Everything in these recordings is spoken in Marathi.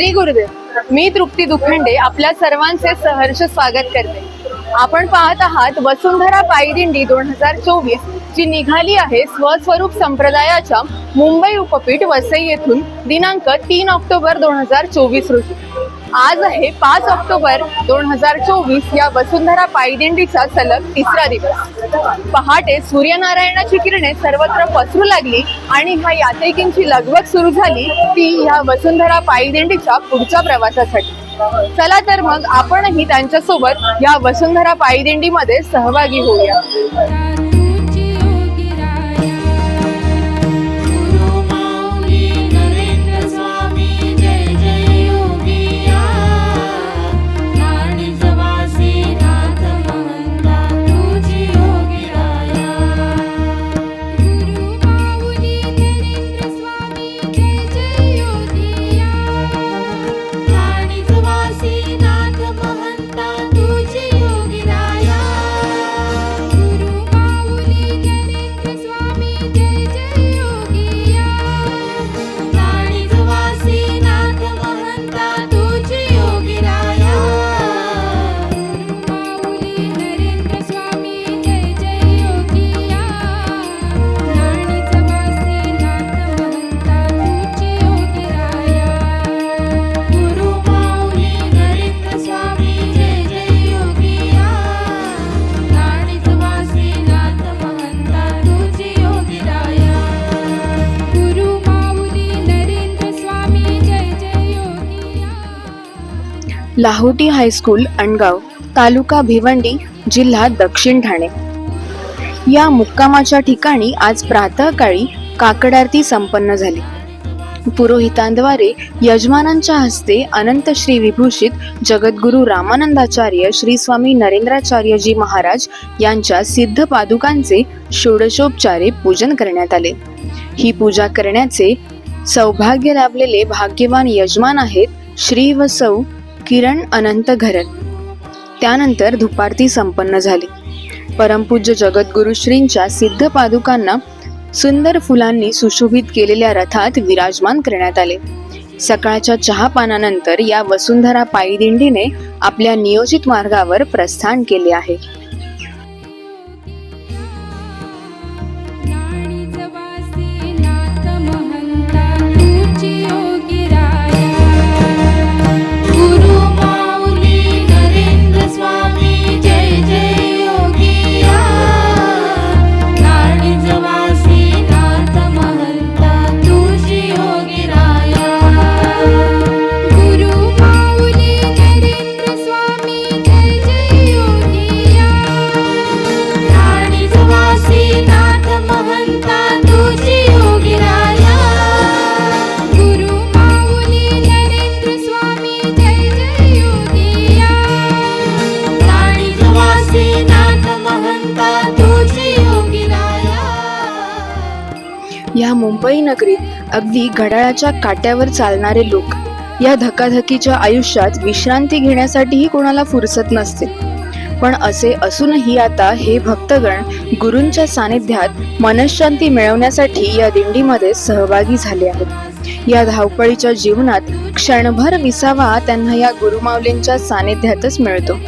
श्री गुरुदेव मी तृप्ती दुखंडे आपल्या सर्वांचे सहर्ष स्वागत करते. आपण पाहत आहात वसुंधरा पायदिंडी दोन हजार चोवीस जी निघाली आहे स्वस्वरूप संप्रदायाच्या मुंबई उपपीठ वसई येथून दिनांक तीन ऑक्टोबर दोन हजार चोवीस रोजी. आज आहे पाच ऑक्टोबर दोन हजार चोवीस या वसुंधरा पायदिंडीचा सलग तिसरा दिवस. पहाटे सूर्यनारायणाची किरणे सर्वत्र पसरू लागली आणि ह्या यात्रिकींची लगबग सुरू झाली ती ह्या वसुंधरा पायदिंडीच्या पुढच्या प्रवासासाठी. चला तर मग आपणही त्यांच्यासोबत या वसुंधरा पायदिंडीमध्ये सहभागी होऊया. लाहोटी हायस्कूल अणगाव तालुका भिवंडी जिल्हा दक्षिण ठाणे. या मुक्कामाच्या ठिकाणी आज प्रातःकाळी काकड आरती संपन्न झाली. पुरोहितांद्वारे यजमानांच्या हस्ते अनंत श्री विभूषित जगद्गुरु रामानंदाचार्य श्री स्वामी नरेंद्राचार्यजी महाराज यांच्या सिद्ध पादुकांचे षोडशोपचारे पूजन करण्यात आले. ही पूजा करण्याचे सौभाग्य लाभलेले भाग्यवान यजमान आहेत श्री व सौ किरण अनंत घरत त्यानंतर धुपारती संपन्न झाली. परमपूज्य जगद्गुरु श्रींच्या सिद्ध पादुकांना सुंदर फुलांनी सुशोभित केलेल्या रथात विराजमान करण्यात आले. सकाळच्या चहापानानंतर या वसुंधरा पायदिंडीने आपल्या नियोजित मार्गावर प्रस्थान केले आहे. नगरीत अगदी घड्याळाच्या काट्यावर चालणारे लोक. या धकाधकीच्या आयुष्यात विश्रांती घेण्यासाठीही कोणाला फुरसत नसते. पण असे असूनही आता हे भक्तगण गुरूंच्या सानिध्यात मनशांती मिळवण्यासाठी या दिंडीमध्ये सहभागी झाले आहेत. या धावपळीच्या जीवनात क्षणभर विसावा त्यांना या गुरुमाऊलींच्या सानिध्यातच मिळतो.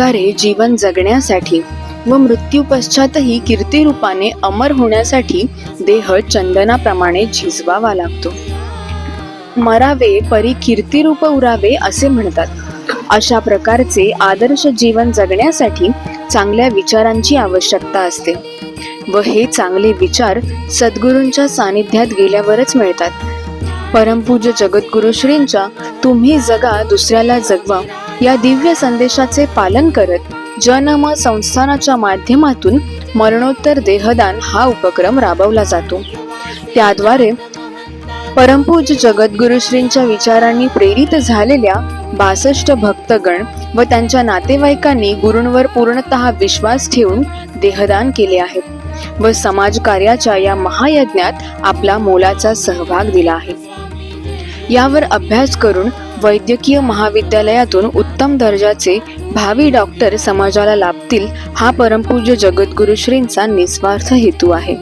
प्रकारे जीवन जगण्यासाठी व मृत्यू पश्चातही कीर्तिरूपाने अमर होण्यासाठी देह चंदनाप्रमाणे झिजवावा लागतो. मरावे परी कीर्तिरूप उरावे असे म्हणतात. अशा प्रकारचे आदर्श जीवन जगण्यासाठी चांगल्या विचारांची आवश्यकता असते. व हे चांगले विचार सद्गुरूंच्या सानिध्यात गेल्यावरच मिळतात. परमपूज्य जगद्गुरु श्रींच्या तुम्ही जगा दुसऱ्याला जगवा. या दिव्य संदेशाचे पालन करत जनम संस्थानाच्या माध्यमातून मरणोत्तर देहदान हा उपक्रम राबवला जातो. त्याद्वारे परमपूज जगद्गुरु श्रींच्या विचारांनी प्रेरित झालेल्या बासष्ट भक्तगण व त्यांच्या नातेवाईकांनी गुरूंवर पूर्णतः विश्वास ठेवून देहदान केले आहे व समाजकार्याच्या या महायज्ञात आपला मोलाचा सहभाग दिला आहे. यावर अभ्यास करून वैद्यकीय महाविद्यालयातून उत्तम दर्जाचे भावी डॉक्टर समाजाला लाभतील हा परमपूज्य जगद्गुरु श्रींचा निस्वार्थ हेतू आहे.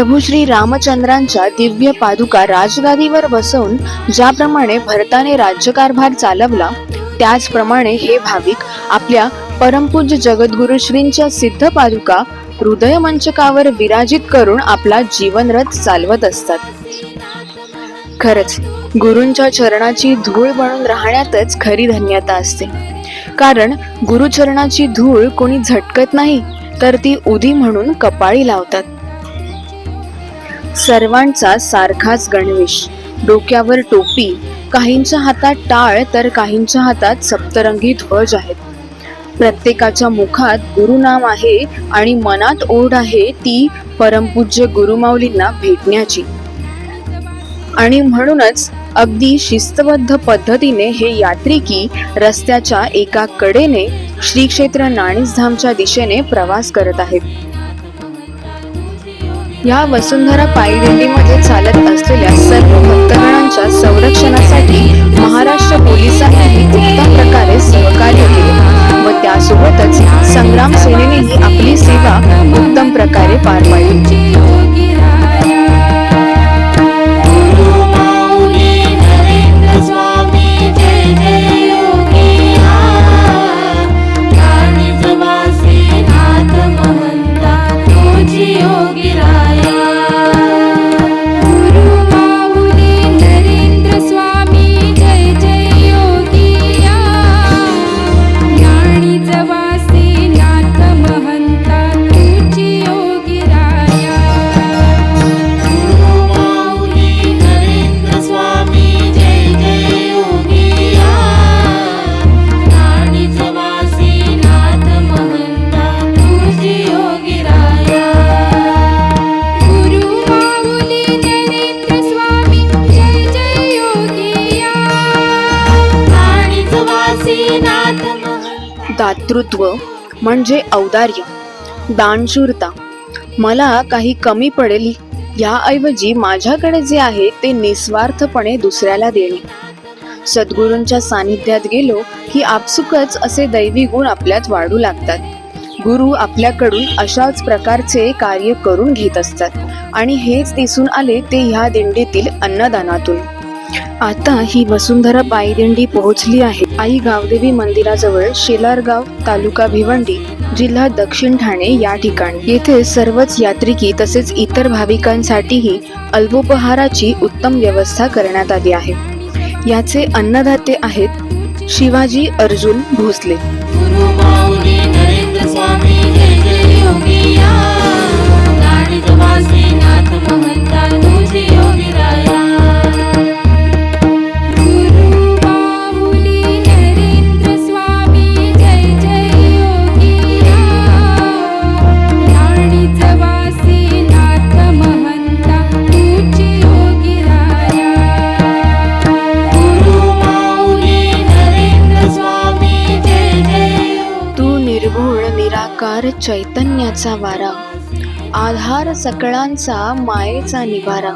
प्रभू श्री रामचंद्रांच्या दिव्य पादुका राजगादीवर बसवून ज्याप्रमाणे भरताने राज्यकारभार चालवला त्याचप्रमाणे हे भाविक आपल्या परमपूज्य जगद्गुरु श्रींच्या सिद्ध पादुका हृदय मंचकावर विराजित करून आपला जीवनरथ चालवत असतात. खरंच गुरूंच्या चरणाची धूळ बनून राहण्यातच खरी धन्यता असते. कारण गुरुचरणाची धूळ कोणी झटकत नाही तर ती उदी म्हणून कपाळी लावतात. सर्वांचा सारखाच गणवेश. डोक्यावर टोपी काहींच्या हातात टाळ तर काहींच्या हातात सप्तरंगी ध्वज आहेत. प्रत्येकाच्या मुखात गुरुनाम आहे आणि मनात ओढ आहे ती परमपूज्य गुरुमाऊलींना भेटण्याची. आणि म्हणूनच अगदी शिस्तबद्ध पद्धतीने हे यात्रिकी रस्त्याच्या एका कडेने श्री क्षेत्र नाणीसधामच्या दिशेने प्रवास करत आहेत. या वसुंधरा पायदिंडीमध्ये चालत असलेल्या सर्व भक्तगणांच्या संरक्षणासाठी महाराष्ट्र पोलिसांनीही उत्तम प्रकारे सहकार्य केले व त्यासोबतच संग्राम सेनेनेही आपली सेवा उत्तम प्रकारे पार पाडली. महंता म्हणजे औदार्य दानशूरता. मला काही कमी पडेल याऐवजी माझ्याकडे जे आहे ते निस्वार्थपणे दुसऱ्याला देणे. सद्गुरूंच्या सानिध्यात गेलो की आपसुकच असे दैवी गुण आपल्यात वाढू लागतात. गुरु आपल्याकडून अशाच प्रकारचे कार्य करून घेत असतात आणि हेच दिसून आले ते ह्या दिंडीतील अन्नदानातून. आता ही वसुंधरा पायदिंडी पोहोचली आहे. आई गावदेवी मंदिराजवळ शेलारगाव तालुका भिवंडी जिल्हा दक्षिण ठाणे या ठिकाणी. येथे सर्वच यात्रिकी तसेच इतर भाविकांसाठीही अल्पोपहाराची उत्तम व्यवस्था करण्यात आली आहे. याचे अन्नदाते आहेत शिवाजी अर्जुन भोसले. चैतन्याचा वारा. आधार सकळांचा मायेचा निवारा.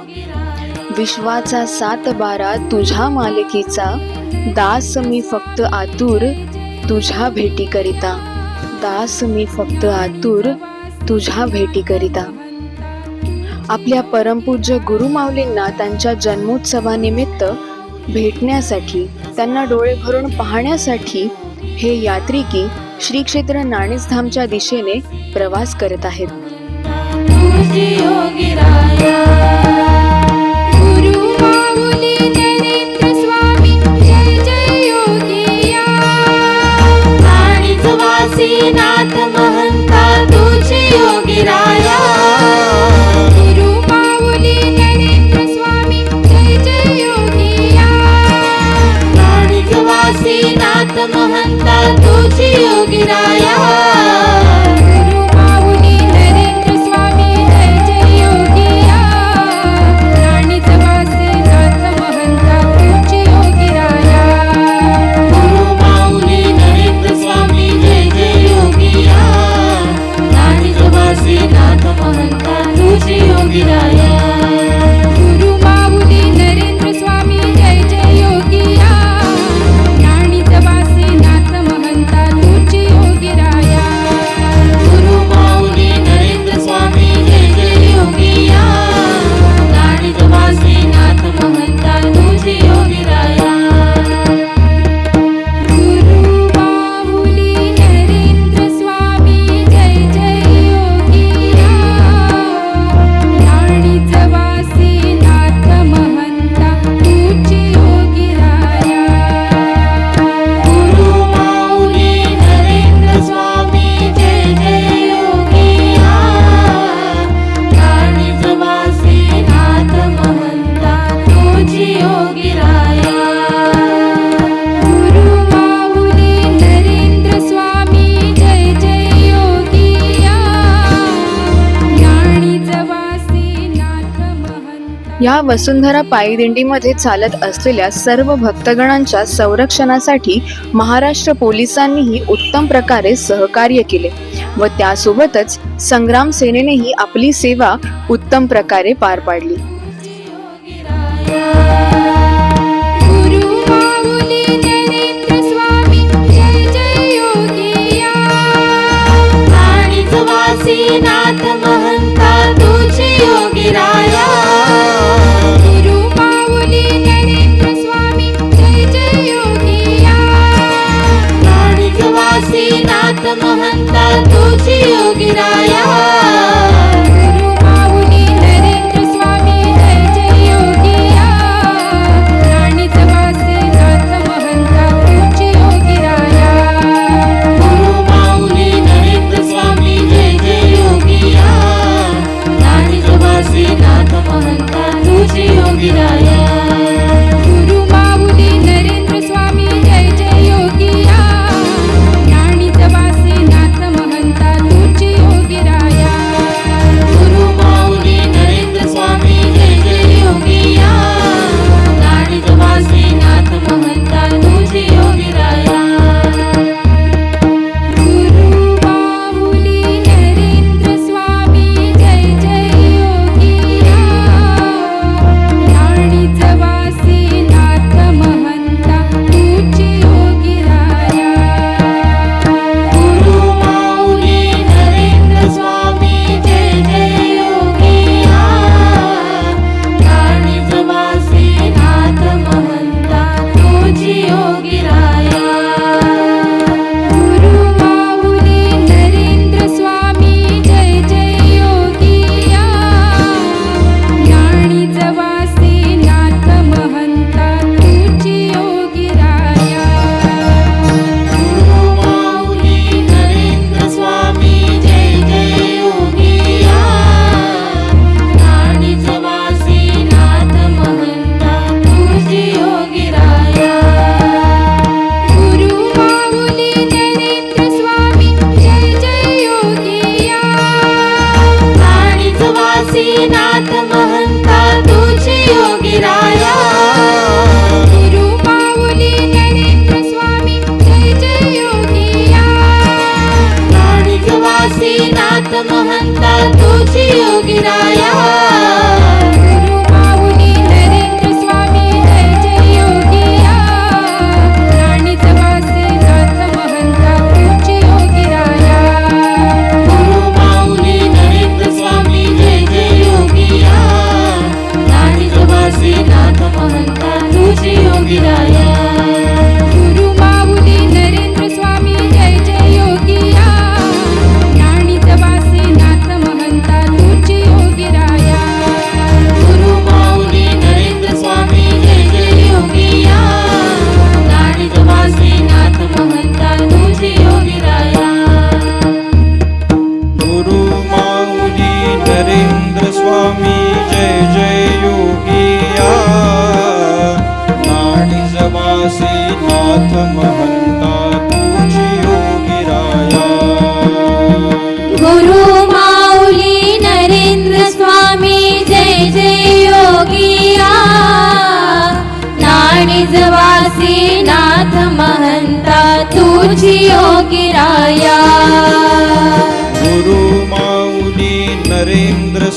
विश्वाचा सात बारा तुझ्या मालकीचा. दास मी फक्त आतुर तुझ्या भेटी करिता. दास मी फक्त आतुर तुझ्या भेटी करिता. आपल्या परमपूज्य गुरुमाऊलींना त्यांच्या जन्मोत्सवानिमित्त भेटण्यासाठी त्यांना डोळे भरून पाहण्यासाठी हे यात्रिकी श्री क्षेत्र नाणेसधामच्या दिशेने प्रवास करत आहेत. नाथ महंता तुझी योगी राया तुझी योगी या वसुंधरा पायदिंडीमध्ये चालत असलेल्या सर्व भक्तगणांच्या संरक्षणासाठी महाराष्ट्र पोलिसांनीही उत्तम प्रकारे सहकार्य केले व त्यासोबतच संग्राम सेनेनेही आपली सेवा उत्तम प्रकारे पार पाडली. महंता तुझी योगिराया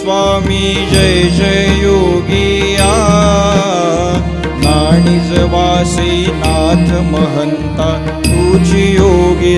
स्वामी जय जय योगिया. नाडी जवासी नाथ महंता तुझी योगी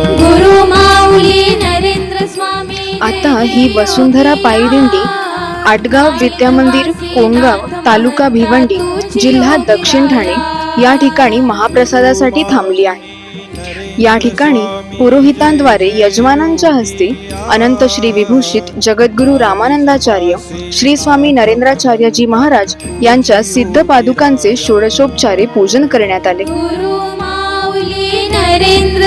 आता ही वसुंधरा पायदिंडी आटगाव विद्यामंदिर कोंडगाव तालुका भिवंडी जिल्हा दक्षिण ठाणे या ठिकाणी महाप्रसादासाठी थांबली आहे. या ठिकाणी पुरोहितांद्वारे यजमानांच्या हस्ते अनंत श्री विभूषित जगद्गुरु रामानंदाचार्य श्री स्वामी नरेंद्राचार्यजी महाराज यांच्या सिद्ध पादुकांचे षोडशोपचारे पूजन करण्यात आले. नरेंद्र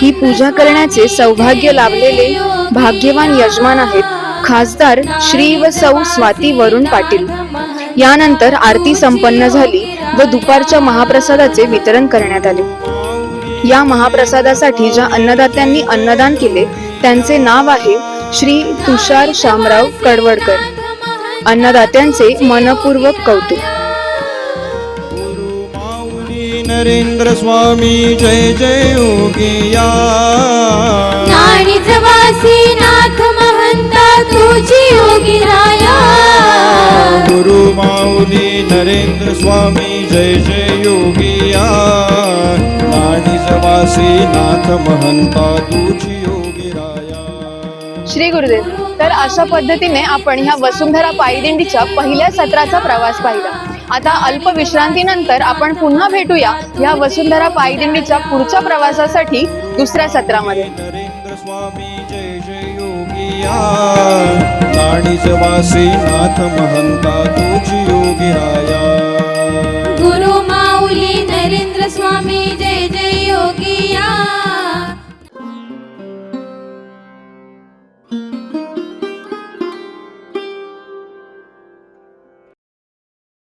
ही पूजा करण्याचे सौभाग्य लाभलेले भाग्यवान यजमान आहेत खासदार श्री व सौ स्वाती वरुण पाटील. यानंतर आरती संपन्न झाली व दुपारच्या महाप्रसादाचे वितरण करण्यात आले. या महाप्रसादासाठी ज्या अन्नदात्यांनी अन्नदान केले त्यांचे नाव आहे श्री तुषार शामराव कडवडकर. अन्नदात्यांचे मनपूर्वक कौतुक. नरेंद्र स्वामी जय जय योगिया। वासी नाथ महंता तुझी योगी राया। गुरु माऊली नरेंद्र स्वामी जय जय योगिया। वासी नाथ महंता तुझी योगी राया। श्री गुरुदेव तर अशा पद्धतीने आपण ह्या वसुंधरा पायदिंडीच्या पहिल्या सत्राचा प्रवास पाहिला. आता अल्प विश्रांतीनंतर आपण पुन्हा भेटूया या वसुंधरा पायदिंडीच्या पुढच्या प्रवासासाठी दुसऱ्या सत्रामध्ये. स्वामी जय नाथ महंता तुझी योगी राया गुरु माऊली नरेंद्र स्वामी जय जय